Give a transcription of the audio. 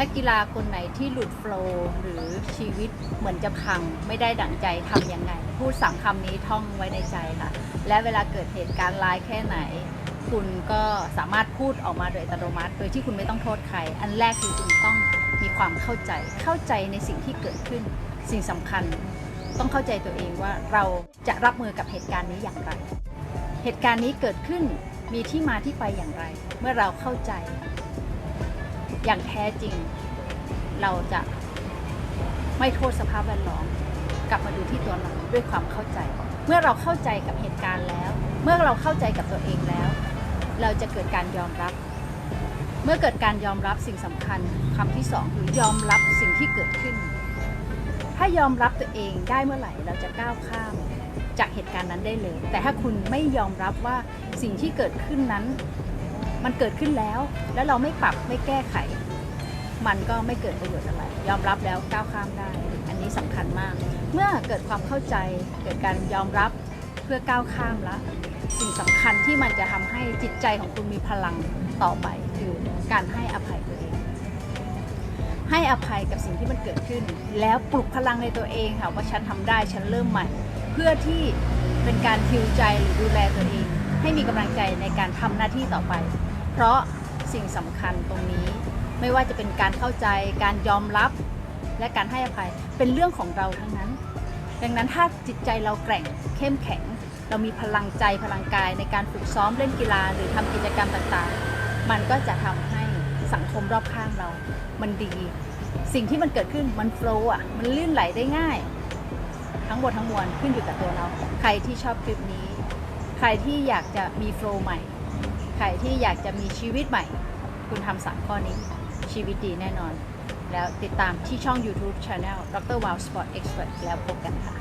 นักกีฬาคนไหนที่หลุดโฟล์หรือชีวิตเหมือนจะพังไม่ได้ดั่งใจทำยังไง พูดสามคำนี้ท่องไว้ในใจค่ะ และเวลาเกิดเหตุการณ์ร้ายแค่ไหน คุณก็สามารถพูดออกมาโดยอัตโนมัติ โดยที่คุณไม่ต้องโทษใคร อันแรกคือคุณต้องมีความเข้าใจ เข้าใจในสิ่งที่เกิดขึ้น สิ่งสำคัญต้องเข้าใจตัวเองว่าเราจะรับมือกับเหตุการณ์นี้อย่างไร เหตุการณ์นี้เกิดขึ้นมีที่มาที่ไปอย่างไร เมื่อเราเข้าใจ อย่างแท้จริง เราจะไม่โทษสภาพแวดล้อมกลับมาดูที่ตัวเราด้วยความเข้าใจ เมื่อเราเข้าใจกับเหตุการณ์แล้ว เมื่อเราเข้าใจกับตัวเองแล้ว เราจะเกิดการยอมรับ เมื่อเกิดการยอมรับสิ่งสำคัญคำที่สองคือยอมรับสิ่งที่เกิดขึ้น ถ้ายอมรับตัวเองได้เมื่อไหร่เราจะก้าวข้ามจากเหตุการณ์นั้นได้เลย แต่ถ้าคุณไม่ยอมรับว่าสิ่งที่เกิดขึ้นนั้น มันเกิดขึ้นแล้ว แล้วเราไม่ปรับไม่แก้ไข มันก็ไม่เกิดประโยชน์อะไร ยอมรับแล้วก้าวข้ามได้ อันนี้สำคัญมาก เมื่อเกิดความเข้าใจเกิดการยอมรับเพื่อก้าวข้ามแล้วสิ่งสำคัญที่มันจะทำให้จิตใจของคุณมีพลังต่อไป คือการให้อภัยตัวเอง ให้อภัยกับสิ่งที่มันเกิดขึ้น แล้วปลุกพลังในตัวเองค่ะว่าฉันทำได้ฉันเริ่มใหม่ เพื่อที่เป็นการฮิวใจหรือดูแลตัวเอง ให้มีกำลังใจในการทำหน้าที่ต่อไป เพราะสิ่งสำคัญตรงนี้ ไม่ว่าจะเป็นการเข้าใจการยอมรับ และการให้อภัยเป็นเรื่องของเราทั้งนั้น ดังนั้นถ้าจิตใจเราแกร่งเข้มแข็ง เรามีพลังใจพลังกายในการฝึกซ้อมเล่นกีฬาหรือทำกิจกรรมต่างๆ มันก็จะทำให้สังคมรอบข้างเรา มันดี สิ่งที่มันเกิดขึ้นมันโฟล์อะมันลื่นไหลได้ง่าย ทั้งหมดทั้งมวลขึ้นอยู่กับตัวเรา ใครที่ชอบคลิปนี้ ใครที่อยากจะมีโฟล์ใหม่ รที่อยากจะมีชีวิตใหม่ คุณทำสามข้อนี้ชีวิตดีแน่นอน แล้วติดตามที่ช่อง YouTube Channel ดร Wow Sport Expert แล้วพบกันค่ะ